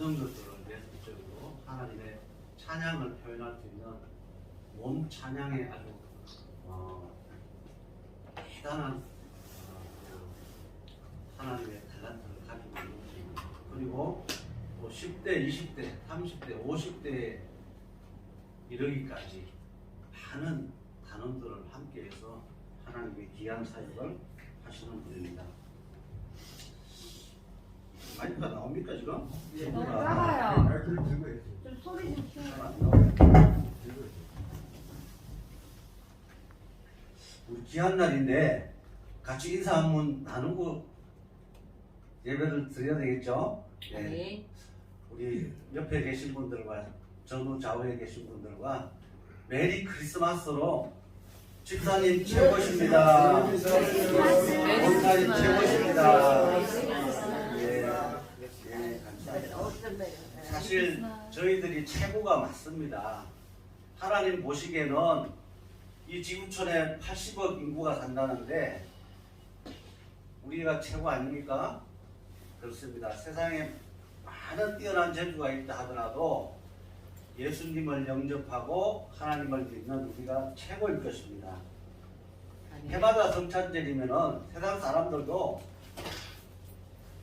것들을 예술적으로 하나님의 찬양을 표현할 수 있는 몸 찬양에 아주 어, 대단한 어, 그 하나님의 탤런트를 가지고 있는 분입니다. 그리고 또 10대, 20대, 30대, 50대에 이르기까지 많은 단원들을 함께해서 하나님의 귀한 사역을 하시는 분입니다. 마이크가 나옵니까 지금? 너무 작아요. 마이크를 들고 있어요. 좀 소리 좀 키워. 들고 있어요. 우리 귀한 날인데 같이 인사 한 번 나누고 예배를 드려야 되겠죠? 네. 네. 우리 옆에 계신 분들과 전후 좌우에 계신 분들과 메리 크리스마스로 집사님 최고십니다. 원사님 최고십니다. 예, 예, 감 사실 저희들이 최고가 맞습니다. 하나님 보시기에는 이 지구촌에 80억 인구가 산다는데 우리가 최고 아닙니까? 그렇습니다. 세상에 많은 뛰어난 재주가 있다 하더라도 예수님을 영접하고 하나님을 믿는 우리가 최고일 것입니다. 해마다 성찬절이면은 세상 사람들도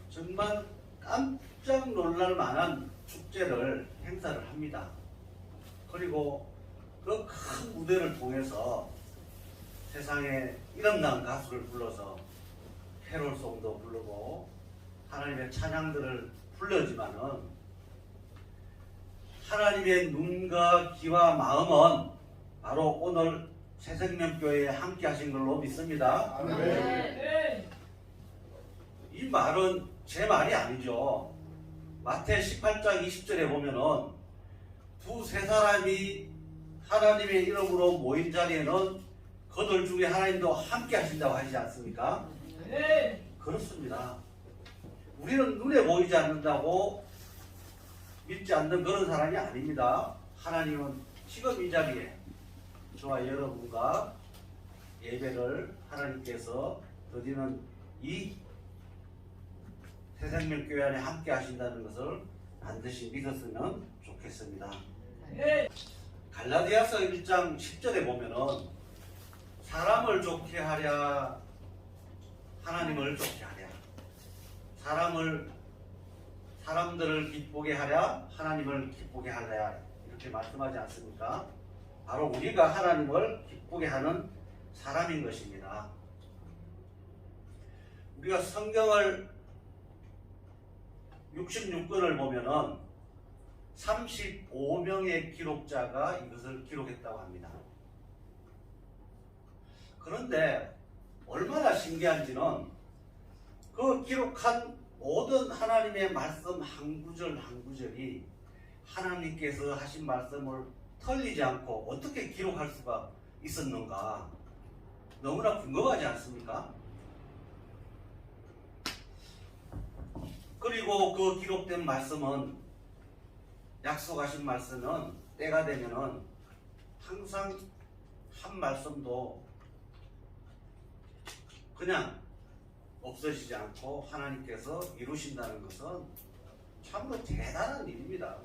정말 깜짝 놀랄 만한 축제를 행사를 합니다. 그리고 그 큰 무대를 통해서 세상에 이름난 가수를 불러서 캐롤송도 부르고 하나님의 찬양들을 불러지만은 하나님의 눈과 귀와 마음은 바로 오늘 새생명교회에 함께 하신 걸로 믿습니다. 네. 이 말은 제 말이 아니죠. 마태 18장 20절에 보면은 두 세 사람이 하나님의 이름으로 모인 자리에는 그들 중에 하나님도 함께 하신다고 하시지 않습니까? 네. 그렇습니다. 우리는 눈에 보이지 않는다고 믿지 않는 그런 사람이 아닙니다. 하나님은 지금 이 자리에 저와 여러분과 예배를 하나님께서 드리는 이 새생명 교회 안에 함께 하신다는 것을 반드시 믿었으면 좋겠습니다. 네. 갈라디아서 1장 10절에 보면은 사람을 좋게 하랴 하나님을 좋게 하랴 사람을 사람들을 기쁘게 하랴 하나님을 기쁘게 하랴 이렇게 말씀하지 않습니까? 바로 우리가 하나님을 기쁘게 하는 사람인 것입니다. 우리가 성경을 66권을 보면은 35명의 기록자가 이것을 기록했다고 합니다. 그런데 얼마나 신기한지는 그 기록한 모든 하나님의 말씀 한 구절 한 구절이 하나님께서 하신 말씀을 털리지 않고 어떻게 기록할 수가 있었는가 너무나 궁금하지 않습니까? 그리고 그 기록된 말씀은 약속하신 말씀은 때가 되면은 항상 한 말씀도 그냥 없어지지 않고 하나님께서 이루신다는 것은 참으로 대단한 일입니다.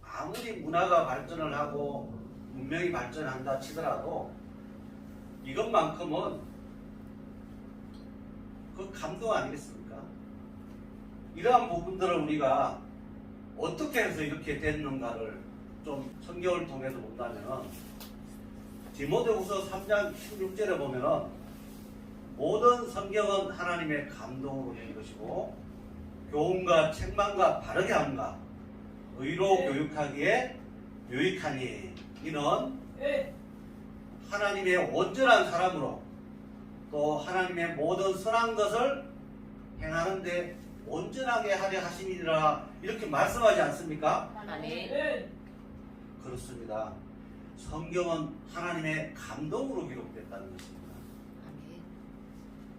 아무리 문화가 발전을 하고 문명이 발전한다 치더라도 이것만큼은 그 감동 아니겠습니까? 이러한 부분들을 우리가 어떻게 해서 이렇게 됐는가를 좀 성경을 통해서 본다면은 디모데후서 3장 16절에 보면은 모든 성경은 하나님의 감동으로 된 것이고 교훈과 책망과 바르게 함과 의로 네. 교육하기에 유익하니 이는 네. 하나님의 온전한 사람으로 또 하나님의 모든 선한 것을 행하는데 온전하게 하려 하심이니라 이렇게 말씀하지 않습니까? 아멘. 네. 그렇습니다. 성경은 하나님의 감동으로 기록됐다는 것입니다.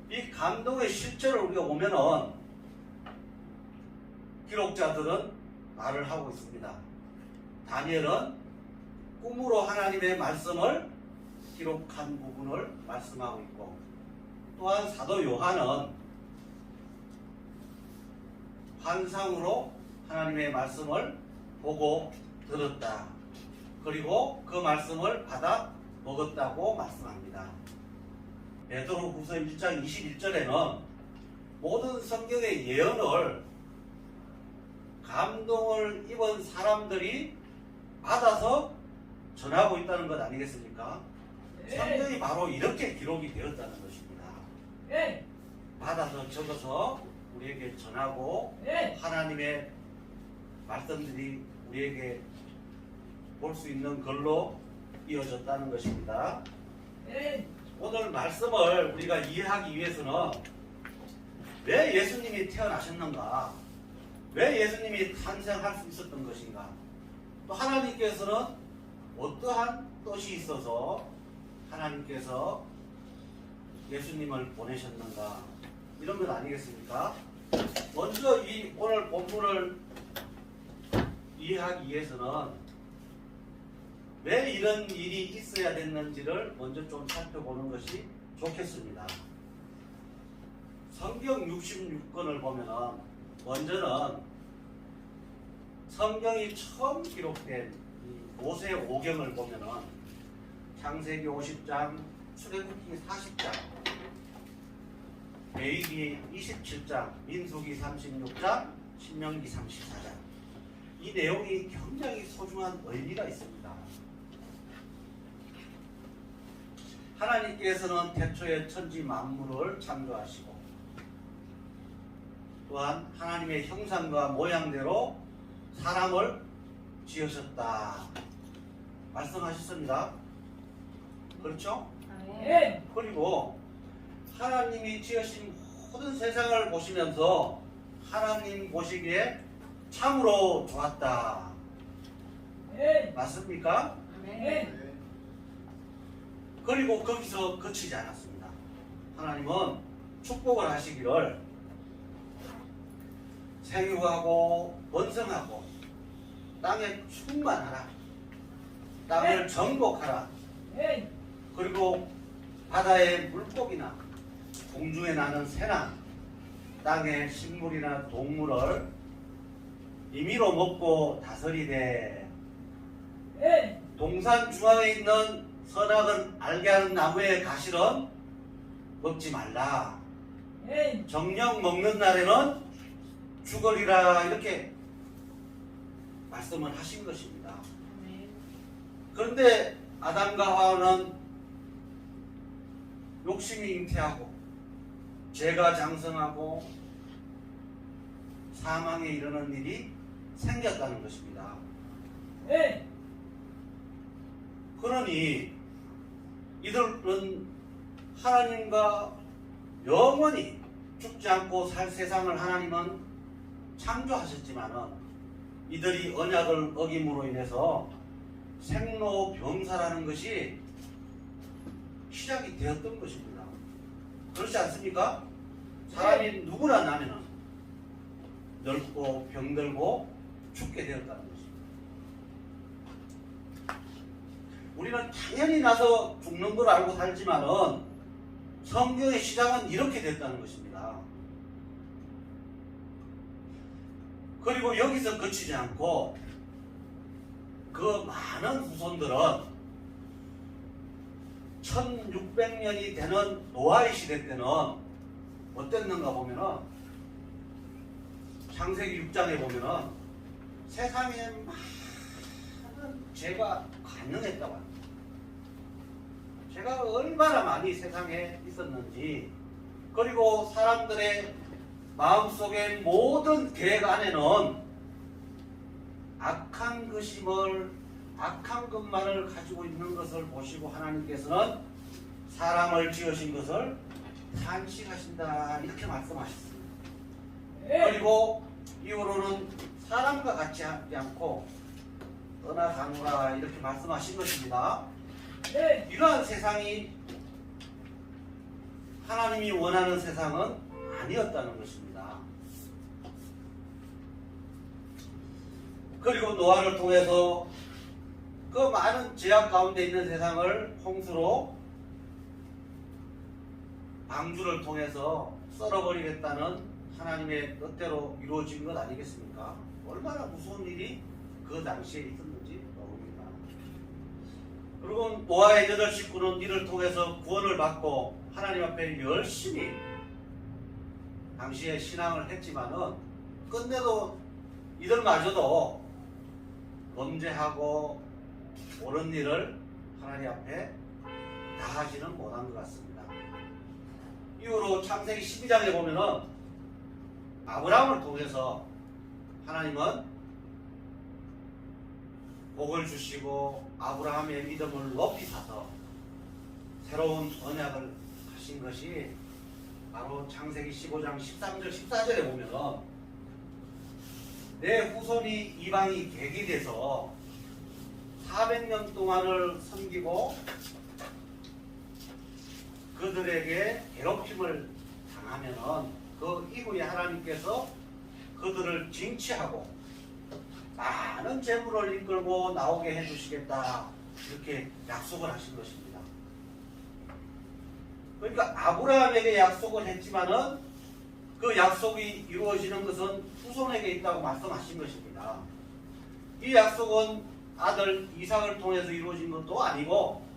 이 감동의 실체를 우리가 보면은 기록자들은 말을 하고 있습니다. 다니엘은 꿈으로 하나님의 말씀을 기록한 부분을 말씀하고 있고 또한 사도 요한은 환상으로 하나님의 말씀을 보고 들었다. 그리고 그 말씀을 받아 먹었다고 말씀합니다. 베드로 후서 1장 21절에는 모든 성경의 예언을 감동을 입은 사람들이 받아서 전하고 있다는 것 아니겠습니까? 네. 성경이 바로 이렇게 기록이 되었다는 것입니다. 네. 받아서 적어서 우리에게 전하고 네. 하나님의 말씀들이 우리에게 볼 수 있는 걸로 이어졌다는 것입니다. 네. 오늘 말씀을 우리가 이해하기 위해서는 왜 예수님이 태어나셨는가? 왜 예수님이 탄생할 수 있었던 것인가? 또 하나님께서는 어떠한 뜻이 있어서 하나님께서 예수님을 보내셨는가? 이런 것 아니겠습니까? 먼저 이 오늘 본문을 이해하기 위해서는 왜 이런 일이 있어야 됐는지를 먼저 좀 살펴보는 것이 좋겠습니다. 성경 66권을 보면은 먼저는 성경이 처음 기록된 이 모세 오경을 보면은 창세기 50장, 출애굽기 40장, 레위기 27장, 민수기 36장, 신명기 34장. 이 내용이 굉장히 소중한 의미가 있습니다. 하나님께서는 태초에 천지 만물을 창조하시고 또한 하나님의 형상과 모양대로 사람을 지으셨다. 말씀하셨습니다. 그렇죠? 네. 그리고 하나님이 지으신 모든 세상을 보시면서 하나님 보시기에 참으로 좋았다. 네. 맞습니까? 네. 그리고 거기서 그치지 않았습니다. 하나님은 축복을 하시기를 생육하고 번성하고 땅에 충만하라. 땅을 정복하라. 네. 그리고 바다의 물고기나 공중에 나는 새나 땅의 식물이나 동물을 임의로 먹고 다스리되 네. 동산 중앙에 있는 선악은 알게 하는 나무의 가실은 먹지 말라. 네. 정령 먹는 날에는 죽으리라 이렇게 말씀을 하신 것입니다. 그런데 아담과 하와는 욕심이 잉태하고 죄가 장성하고 사망에 이르는 일이 생겼다는 것입니다. 네. 그러니 이들은 하나님과 영원히 죽지 않고 살 세상을 하나님은 창조하셨지만은 이들이 언약을 어김으로 인해서 생로병사라는 것이 시작이 되었던 것입니다. 그렇지 않습니까? 사람이 누구나 나면은 늙고 병들고 죽게 되었다는 것입니다. 우리는 당연히 나서 죽는 걸 알고 살지만은 성경의 시작은 이렇게 됐다는 것입니다. 그리고 여기서 그치지 않고 그 많은 후손들은 1600년이 되는 노아의 시대 때는 어땠는가 보면은 창세기 6장에 보면은 세상에 많은 죄가 가능했다고 합니다. 죄가 얼마나 많이 세상에 있었는지 그리고 사람들의 마음속의 모든 계획 안에는 악한 것임을 악한 것만을 가지고 있는 것을 보시고 하나님께서는 사람을 지으신 것을 탄식하신다 이렇게 말씀하셨습니다. 그리고 이후로는 사람과 같이 하지 않고 떠나가노라 이렇게 말씀하신 것입니다. 에이, 이러한 세상이 하나님이 원하는 세상은 아니었다는 것입니다. 그리고 노아를 통해서 그 많은 제약 가운데 있는 세상을 홍수로 방주를 통해서 썰어버리겠다는 하나님의 뜻대로 이루어진 것 아니겠습니까? 얼마나 무서운 일이 그 당시에 있었는지 모릅니다. 그리고 노아의 여덟 식구는 이를 통해서 구원을 받고 하나님 앞에 열심히 당시에 신앙을 했지만은 끝내도 이들마저도 범죄하고 옳은 일을 하나님 앞에 다 하지는 못한 것 같습니다. 이후로 창세기 12장에 보면은 아브라함을 통해서 하나님은 복을 주시고 아브라함의 믿음을 높이 사서 새로운 언약을 하신 것이 바로 창세기 15장 13절 14절에 보면은 내 후손이 이방이 객이 돼서 400년 동안을 섬기고 그들에게 괴롭힘을 당하면은 그 이후에 하나님께서 그들을 징치하고 많은 재물을 이끌고 나오게 해주시겠다 이렇게 약속을 하신 것입니다. 그러니까 아브라함에게 약속을 했지만은 그 약속이 이루어지는 것은 후손에게 있다고 말씀하신 것입니다. 이 약속은 아들 이삭을 통해서 이루어진 것도 아니고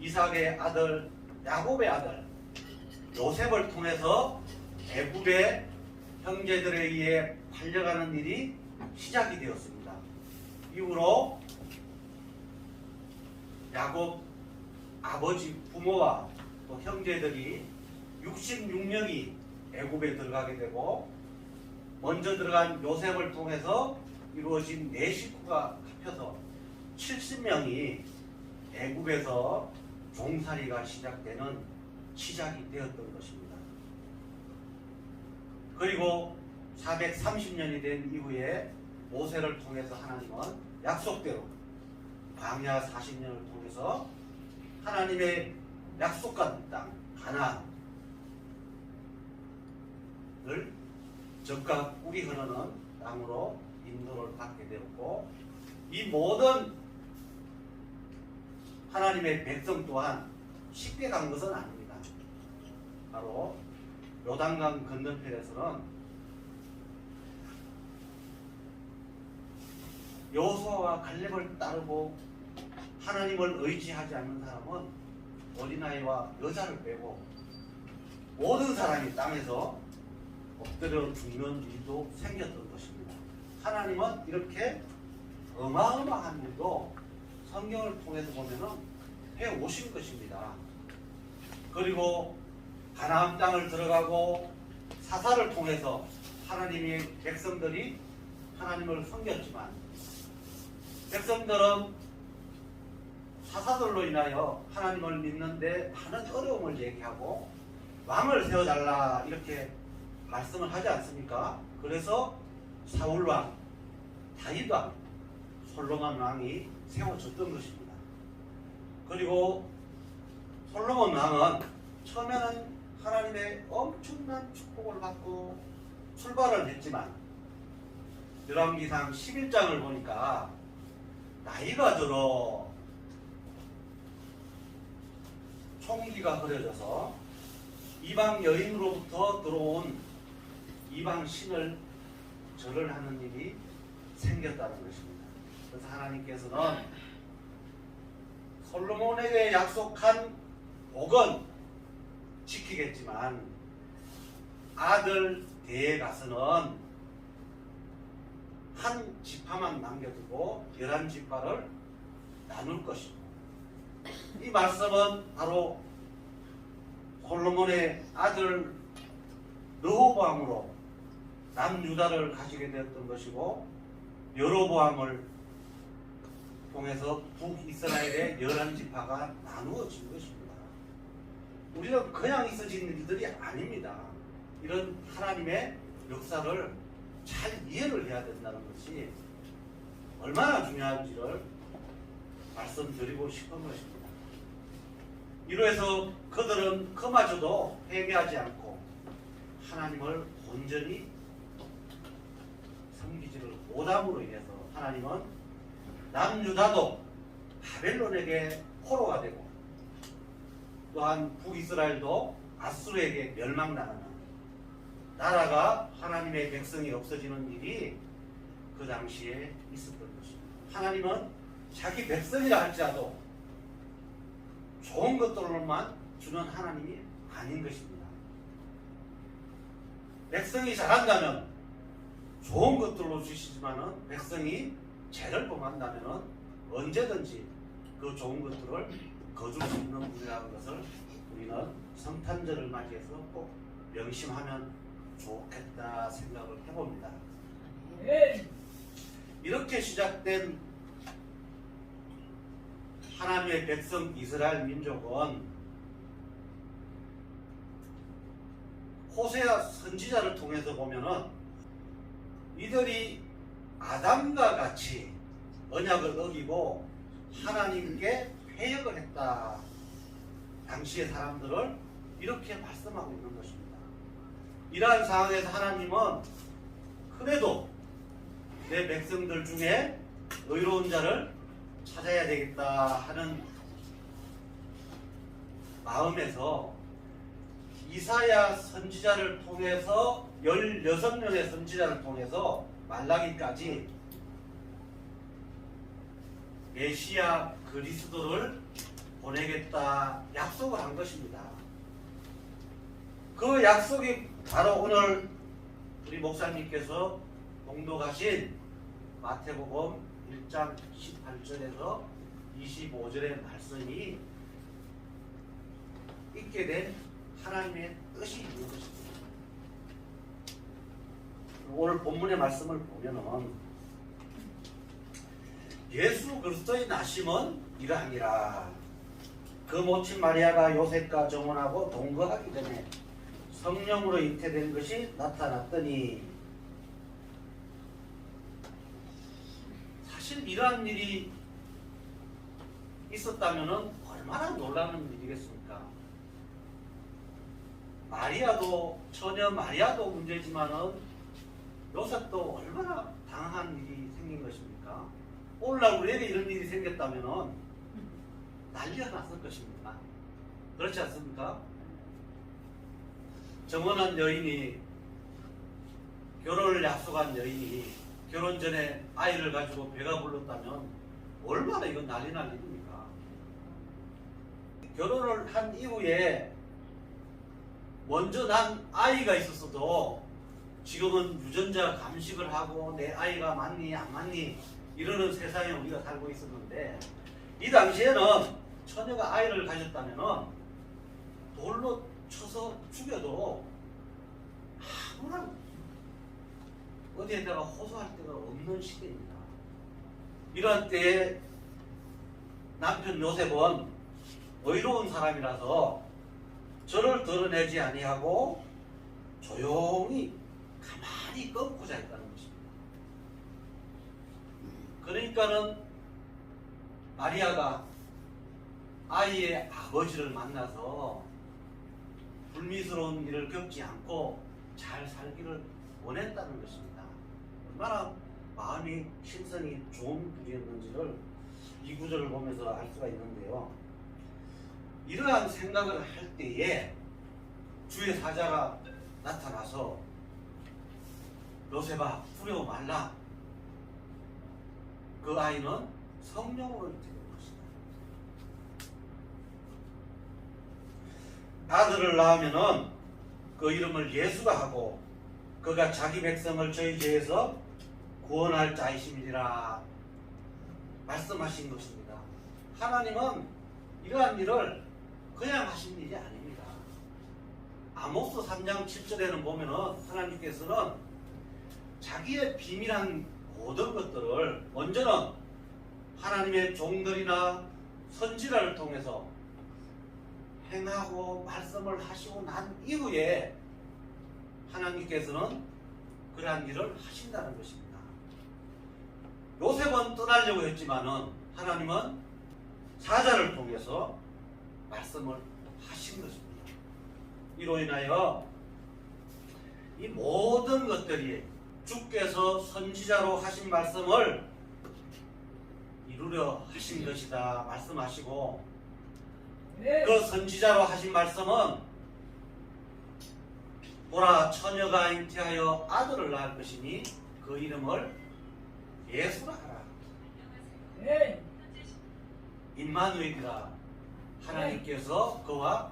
이삭의 아들 야곱의 아들 요셉을 통해서 애굽의 형제들에 의해 팔려가는 일이 시작이 되었습니다. 이후로 야곱 아버지 부모와 또 형제들이 66명이 애굽에 들어가게 되고 먼저 들어간 요셉을 통해서 이루어진 네 식구가 합쳐서 70명이 애굽에서 종살이가 시작되는 시작이 되었던 것입니다. 그리고 430년이 된 이후에 모세를 통해서 하나님은 약속대로 광야 40년을 통해서 하나님의 약속한 땅 가나안을 적과 꿀이 흐르는 땅으로 인도를 받게 되었고 이 모든 하나님의 백성 또한 쉽게 간 것은 아닙니다. 바로 요단강 건너편에서는 여호수아와 갈렙을 따르고 하나님을 의지하지 않는 사람은 어린아이와 여자를 빼고 모든 사람이 땅에서 엎드려 죽는 일도 생겼던 것입니다. 하나님은 이렇게 어마어마한 일도 성경을 통해서 보면은 해 오신 것입니다. 그리고 가나안 땅을 들어가고 사사를 통해서 하나님의 백성들이 하나님을 섬겼지만 백성들은 사사들로 인하여 하나님을 믿는데 많은 어려움을 얘기하고 왕을 세워달라 이렇게 말씀을 하지 않습니까? 그래서 사울 왕, 다윗 왕, 솔로몬 왕이 세워졌던 것입니다. 그리고 솔로몬 왕은 처음에는 하나님의 엄청난 축복을 받고 출발을 했지만 열왕기상 11장을 보니까 나이가 들어 총기가 흐려져서 이방 여인으로부터 들어온 이방 신을 절을 하는 일이 생겼다는 것입니다. 그래서 하나님께서는 솔로몬에게 약속한 복은 지키겠지만 아들 대에 가서는 한 지파만 남겨두고 열한 지파를 나눌 것입니다. 이 말씀은 바로 솔로몬의 아들 르호보암으로 남유다를 가지게 되었던 것이고 여로보암을 통해서 북이스라엘의 열한 지파가 나누어진 것입니다. 우리는 그냥 있어진 일들이 아닙니다. 이런 하나님의 역사를 잘 이해를 해야 된다는 것이 얼마나 중요한지를 말씀드리고 싶은 것입니다. 이로해서 그들은 그마저도 회개하지 않고 하나님을 온전히 섬기지를 못함으로 인해서 하나님은 남유다도 바벨론에게 포로가 되고 또한 북이스라엘도 아수르에게 멸망당하는 나라가 하나님의 백성이 없어지는 일이 그 당시에 있었던 것입니다. 하나님은 자기 백성이라 할지라도 좋은 것들로만 주는 하나님이 아닌 것입니다. 백성이 잘한다면 좋은 것들로 주시지만은 백성이 죄를 범한다면은 언제든지 그 좋은 것들을 거둘 수 있는 분이라는 것을 우리는 성탄절을 맞이해서 꼭 명심하면 좋겠다 생각을 해봅니다. 이렇게 시작된 하나님의 백성 이스라엘 민족은 호세아 선지자를 통해서 보면은 이들이 아담과 같이 언약을 어기고 하나님께 회역을 했다. 당시의 사람들을 이렇게 말씀하고 있는 것입니다. 이러한 상황에서 하나님은 그래도 내 백성들 중에 의로운 자를 찾아야 되겠다 하는 마음에서 이사야 선지자를 통해서 16명의 선지자를 통해서 말라기까지 메시아 그리스도를 보내겠다 약속을 한 것입니다. 그 약속이 바로 오늘 우리 목사님께서 봉독하신 마태복음 1장 18절에서 25절의 말씀이 있게 된 하나님의 뜻이 있는 것입니다. 오늘 본문의 말씀을 보면은 예수 그리스도의 나심은 이러하니라. 그 모친 마리아가 요셉과 정혼하고 동거하기 전에 성령으로 잉태된 것이 나타났더니 사실 이러한 일이 있었다면 얼마나 놀라는 일이겠습니까? 마리아도 처녀 마리아도 문제지만은 요셉도 얼마나 당한 일이 생긴 것입니까? 오늘날 우리에게 이런 일이 생겼다면은 난리가 났을 것입니다. 그렇지 않습니까? 정원한 여인이 결혼을 약속한 여인이 결혼 전에 아이를 가지고 배가 불렀다면 얼마나 이건 난리 날 일입니까? 결혼을 한 이후에 먼저 난 아이가 있었어도 지금은 유전자 감식을 하고 내 아이가 맞니 안 맞니 이러는 세상에 우리가 살고 있었는데 이 당시에는 처녀가 아이를 가졌다면 돌로 쳐서 죽여도 아무런 어디에다가 호소할 데가 없는 시대입니다. 이런 때에 남편 요셉은 의로운 사람이라서 저를 드러내지 아니하고 조용히 가만히 꺾고 자 있다는 것입니다. 그러니까는 마리아가 아이의 아버지를 만나서 불미스러운 일을 겪지 않고 잘 살기를 원했다는 것입니다. 얼마나 마음이 심성이 좋은 분이었는지를 이 구절을 보면서 알 수가 있는데요. 이러한 생각을 할 때에 주의 사자가 나타나서 요셉아 두려워 말라. 그 아이는 성령으로 되는 것이다. 아들을 낳으면은 그 이름을 예수가 하고 그가 자기 백성을 저희 죄에서 구원할 자이심이라 말씀하신 것입니다. 하나님은 이러한 일을 그냥 하신 일이 아닙니다. 아모스 3장 7절에는 보면은 하나님께서는 자기의 비밀한 모든 것들을 먼저는 하나님의 종들이나 선지자를 통해서 행하고 말씀을 하시고 난 이후에 하나님께서는 그러한 일을 하신다는 것입니다. 요셉은 떠나려고 했지만은 하나님은 사자를 통해서 말씀을 하신 것입니다. 이로 인하여 이 모든 것들이 주께서 선지자로 하신 말씀을 이루려 하신 것이다 말씀하시고 예. 그 선지자로 하신 말씀은 보라 처녀가 잉태하여 아들을 낳을 것이니 그 이름을 예수라 하라 예. 임마누엘이라 하나님께서 그와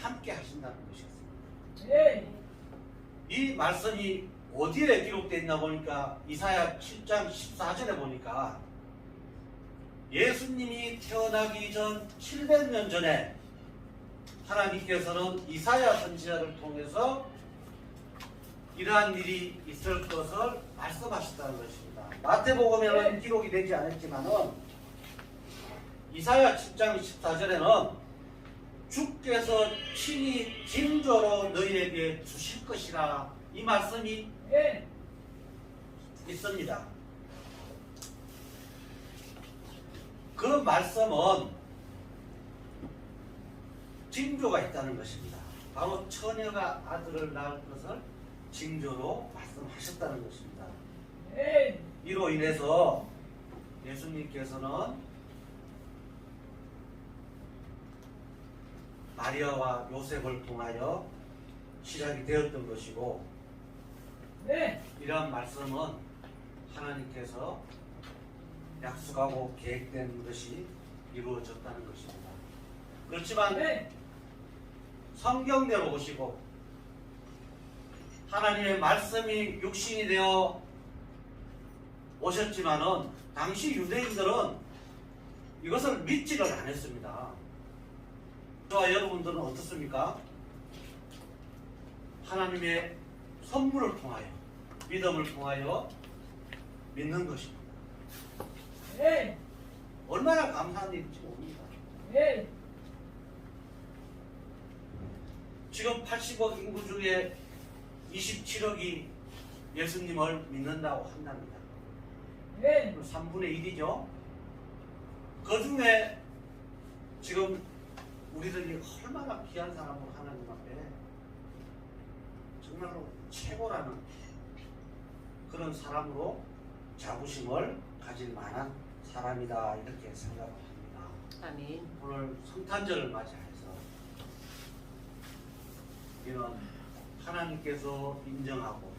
함께 하신다는 것이었습니다. 예. 이 말씀이 어디에 기록되어 있나 보니까 이사야 7장 14절에 보니까 예수님이 태어나기 전 700년 전에 하나님께서는 이사야 선지자를 통해서 이러한 일이 있을 것을 말씀하셨다는 것입니다. 마태복음에는 네. 기록이 되지 않았지만은 이사야 7장 14절에는 주께서 친히 징조로 너희에게 주실 것이라 이 말씀이 예. 있습니다. 그 말씀은 징조가 있다는 것입니다. 바로 처녀가 아들을 낳을 것을 징조로 말씀하셨다는 것입니다. 예. 이로 인해서 예수님께서는 마리아와 요셉을 통하여 시작이 되었던 것이고 예. 이러한 말씀은 하나님께서 약속하고 계획된 것이 이루어졌다는 것입니다. 그렇지만 예. 성경대로 보시고 하나님의 말씀이 육신이 되어 오셨지만은 당시 유대인들은 이것을 믿지를 않았습니다. 저와 여러분들은 어떻습니까? 하나님의 선물을 통하여 믿음을 통하여 믿는 것입니다. 예. 얼마나 감사한 일인지 모릅니다. 예. 지금 80억 인구 중에 27억이 예수님을 믿는다고 한답니다. 예. 3분의 1이죠. 그 중에 지금 우리들이 얼마나 귀한 사람으로 하나님 앞에 정말로 최고라는 그런 사람으로 자부심을 가질 만한 사람이다 이렇게 생각을 합니다. 아멘. 오늘 성탄절을 맞이해서 이런 하나님께서 인정하고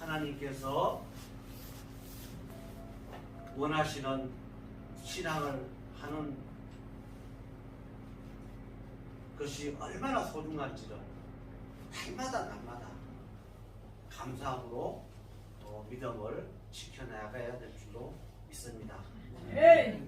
하나님께서 원하시는 신앙을 하는 것이 얼마나 소중한지를 날마다 날마다 감사함으로 어, 믿음을 지켜나가야 될 줄로 믿습니다. 예.